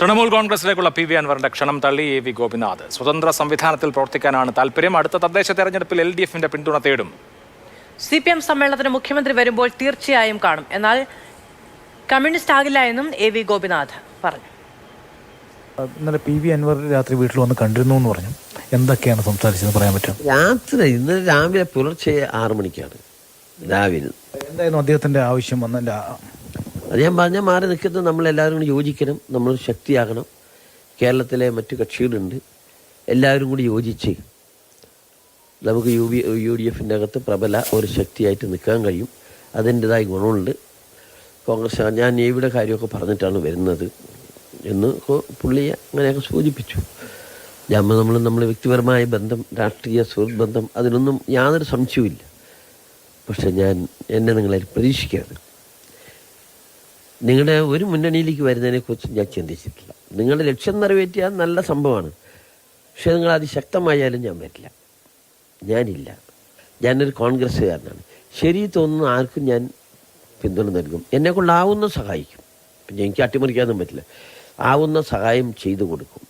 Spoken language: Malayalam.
തൃണമൂൽ കോൺഗ്രസിലേക്കുള്ള പി വി അൻവറിന്റെ ക്ഷണം തള്ളി എ വി ഗോപിനാഥ്. സ്വതന്ത്ര സംവിധാനത്തിൽ പ്രവർത്തിക്കാനാണ് താല്പര്യം അടുത്ത തദ്ദേശ തെരഞ്ഞെടുപ്പിൽ എൽ ഡി എഫിന്റെ പിന്തുണ തേടും. സി പി എം സമ്മേളനത്തിന് മുഖ്യമന്ത്രി വരുമ്പോൾ തീർച്ചയായും കാണും. എന്നാൽ കമ്മ്യൂണിസ്റ്റ് ആകില്ല എന്നും എ വി ഗോപിനാഥ് പറഞ്ഞു. ഇന്നലെ പി വി അൻവർ രാത്രി വീട്ടിൽ വന്ന് കണ്ടിരുന്നു എന്ന് പറഞ്ഞു. എന്തൊക്കെയാണ് സംസാരിച്ചതെന്ന് പറയാൻ പറ്റും രാത്രി ഇന്നലെ രാവിലെ പുലർച്ചെ ആറു മണിക്കാണ്. രാവിലെ. എന്തായിരുന്നു അദ്ദേഹത്തിന്റെ ആവശ്യം വന്നതിന്റെ ആ- അത് ഞാൻ പറഞ്ഞാൽ മാറി നിൽക്കുന്നത് നമ്മളെല്ലാവരും കൂടി യോജിക്കണം നമ്മൾ ശക്തിയാകണം. കേരളത്തിലെ മറ്റു കക്ഷികളുണ്ട്. എല്ലാവരും കൂടി യോജിച്ച് നമുക്ക് യു ബി യു ഡി എഫിന്റെ അകത്ത് പ്രബല ഒരു ശക്തിയായിട്ട് നിൽക്കാൻ കഴിയും. അതിന്റെതായ ഗുണമുണ്ട്. കോൺഗ്രസ് ഞാൻ നേവിയുടെ കാര്യമൊക്കെ പറഞ്ഞിട്ടാണ് വരുന്നത് എന്ന് പുള്ളിയെ അങ്ങനെയൊക്കെ സൂചിപ്പിച്ചു. നമ്മൾ നമ്മൾ നമ്മൾ വ്യക്തിപരമായ ബന്ധം രാഷ്ട്രീയ സുഹൃത്ത് ബന്ധം അതിനൊന്നും യാതൊരു സംശയവുമില്ല. പക്ഷെ ഞാൻ എന്നെ നിങ്ങളെ പ്രതീക്ഷിക്കരുത് നിങ്ങളുടെ ഒരു മുന്നണിയിലേക്ക് വരുന്നതിനെക്കുറിച്ച് ഞാൻ ചിന്തിച്ചിട്ടില്ല. നിങ്ങളുടെ ലക്ഷ്യം നിറവേറ്റിയാൽ നല്ല സംഭവമാണ്. പക്ഷേ നിങ്ങൾ അതിശക്തമായാലും ഞാൻ വരില്ല. ഞാനില്ല. ഞാനൊരു കോൺഗ്രസ്സുകാരനാണ്. ശരി തോന്നുന്ന ആർക്കും ഞാൻ പിന്തുണ നൽകും. എന്നെ കൊണ്ടാവുന്ന സഹായിക്കും. പിന്നെ എനിക്ക് അട്ടിമറിക്കാനൊന്നും പറ്റില്ല. ആവുന്ന സഹായം ചെയ്തു കൊടുക്കും.